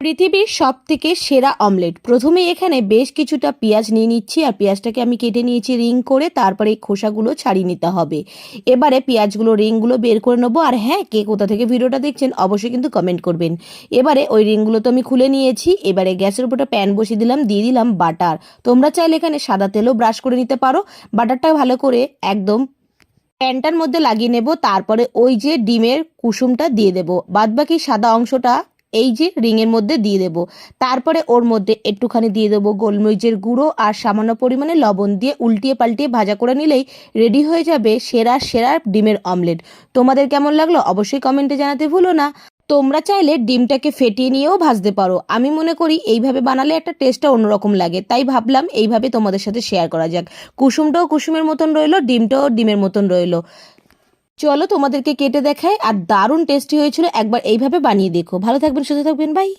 পৃথিবীর সব থেকে সেরা অমলেট। প্রথমে এখানে বেশ কিছুটা পেঁয়াজ নিয়ে নিচ্ছি, আর পেঁয়াজটাকে আমি কেটে নিয়েছি রিং করে, তারপরে এই খোসাগুলো ছাড়িয়ে নিতে হবে। এবারে পেঁয়াজগুলো, রিংগুলো বের করে নেব, আর হ্যাঁ কে কোথা থেকে ভিডিওটা দেখছেন অবশ্যই কিন্তু কমেন্ট করবেন। এবারে ওই রিংগুলো তো আমি খুলে নিয়েছি, এবারে গ্যাসের উপরে প্যান বসিয়ে দিলাম, দিয়ে দিলাম বাটার। তোমরা চাইলে এখানে সাদা তেলও ব্রাশ করে নিতে পারো, বাটারটা ভালো করে একদম প্যানটার মধ্যে লাগিয়ে নেব, তারপরে ওই যে ডিমের কুসুমটা দিয়ে দেব। বাদবাকি সাদা অংশটা এই যে রিংয়ের মধ্যে দিয়ে দেব। তারপরে ওর মধ্যে একটুখানি দিয়ে দেবো গোলমরিচের গুঁড়ো আর সামান্য পরিমাণে লবণ দিয়ে উল্টিয়ে পাল্টিয়ে ভাজা করে নিলেই রেডি হয়ে যাবে সেরা সেরা ডিমের অমলেট। তোমাদের কেমন লাগল অবশ্যই কমেন্টে জানাতে ভুলো না। তোমরা চাইলে ডিমটাকে ফেটিয়ে নিয়েও ভাজতে পারো। আমি মনে করি এইভাবে বানালে একটা টেস্টটা অন্যরকম লাগে। তাই ভাবলাম এইভাবে তোমাদের সাথে শেয়ার করা যাক। কুসুমটাও কুসুমের মতন রইল, ডিমটাও ডিমের মতন রইল। চলো তোমাদেরকে কেটে দেখায় আর দারুণ টেস্টি হয়েছিল, একবার এইভাবে বানিয়ে দেখো। ভালো থাকবেন, সুস্থ থাকবেন বাই